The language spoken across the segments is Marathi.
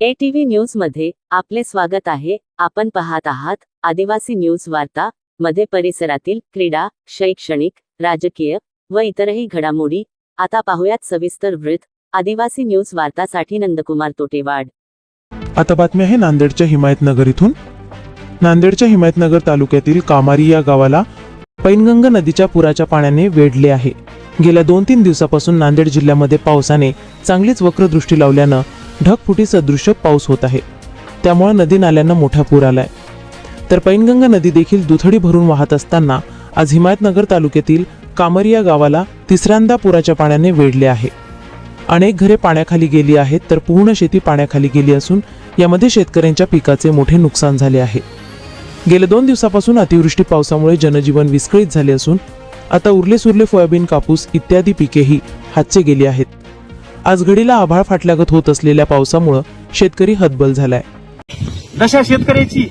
एटीव्ही न्यूजमध्ये आपले स्वागत आहे. आपण पाहत आहात आदिवासी न्यूज वार्ता मध्ये परिसरातील क्रीडा शैक्षणिक राजकीय व इतरही घडामोडी. आता पाहुयात सविस्तर वृत्त. आदिवासी न्यूज वार्तासाठी नंदकुमार तोटेवाड. आता बातमी आहे नांदेडच्या हिमायतनगर इथून. नांदेडच्या हिमायतनगर तालुक्यातील कामारी या गावाला पैनगंगा नदीच्या पुराच्या पाण्याने वेढले आहे. गेल्या दोन तीन दिवसापासून नांदेड जिल्ह्यामध्ये पावसाने चांगलीच वक्रदृष्टी लावल्यानं ढगफुटी सदृश्य पाऊस होत आहे. त्यामुळे नदी नाल्यांना मोठा पूर आलाय. तर पैनगंगा नदी देखील दुथडी भरून वाहत असताना आज हिमायतनगर तालुक्यातील कामरिया गावाला तिसऱ्यांदा पुराच्या पाण्याने वेढले आहे. अनेक घरे पाण्याखाली गेली आहेत तर पूर्ण शेती पाण्याखाली गेली असून यामध्ये शेतकऱ्यांच्या पिकाचे मोठे नुकसान झाले आहे. गेल्या दोन दिवसापासून अतिवृष्टी पावसामुळे जनजीवन विस्कळीत झाले असून आता उरले सुरले सोयाबीन कापूस इत्यादी पिकेही हातचे गेली आहेत. आज घडीला आभाळ फाटल्यागत होत असलेल्या पावसामुळं शेतकरी हतबल झालाय. दशा शेतकऱ्याची.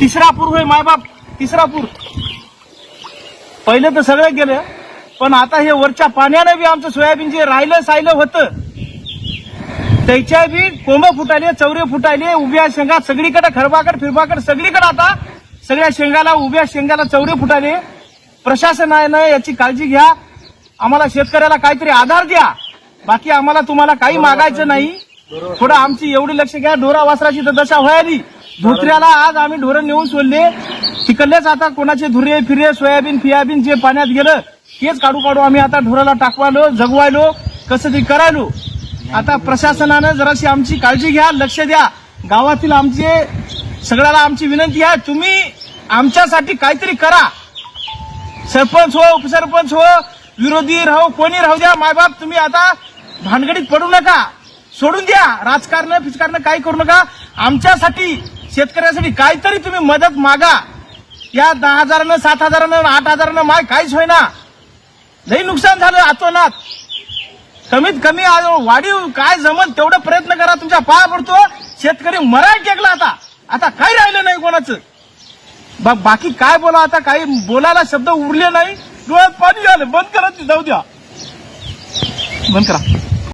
तिसरा पूर होय मायबाप तिसरा पूर पहिलं तर सगळं गेलं पण आता हे वरच्या पाण्यानं बी आमचं सोयाबीन जे राहिलं सायलं होतं त्याच्या बी कोंब फुटाले चौरे फुटाले उभ्या शेंगा सगळीकडे खरबाकड फिरबाकड सगळीकडे आता सगळ्या शेंगाला उभ्या शेंगाला चौरे फुटाले. प्रशासनानं याची काळजी घ्या. आम्हाला शेतकऱ्याला काहीतरी आधार द्या. बाकी आम्हाला तुम्हाला काही मागायचं नाही. थोडं आमची एवढी लक्ष घ्या. ढोरा वासराची तर दशा व्हायली. धोत्र्याला आज आम्ही ढोरं नेऊन सोडले. तिकडलेच आता कोणाचे धुरे फिरे सोयाबीन फियाबीन जे पाण्यात गेलं तेच काढू काढू आम्ही आता ढोराला टाकवायलो जगवायलो कसं तरी करायलो. आता प्रशासनानं जराशी आमची काळजी घ्या लक्ष द्या. गावातील आमचे सगळ्याला आमची विनंती आहे तुम्ही आमच्यासाठी काहीतरी करा. सरपंच हो उपसरपंच हो विरोधी राहू कोणी राहू द्या मायबाप तुम्ही आता भानगडीत पडू नका. सोडून द्या. राजकारण फिजकारण काही करू नका. आमच्यासाठी शेतकऱ्यासाठी काहीतरी तुम्ही मदत मागा. या दहा हजारानं सात हजारानं आठ हजारानं माय काहीच होईना. लई नुकसान झालं आतोनात. कमीत कमी वाढीव काय जमत तेवढं प्रयत्न करा तुमच्या पाया पडतो शेतकरी मराय टेकला आता. आता काही राहिलं नाही कोणाचं. बा- बाकी काय बोला आता? काही बोलायला शब्द उरले नाही. डोळ्यात पाणी आलं. बंद करा ते जाऊ द्या. बंद करा.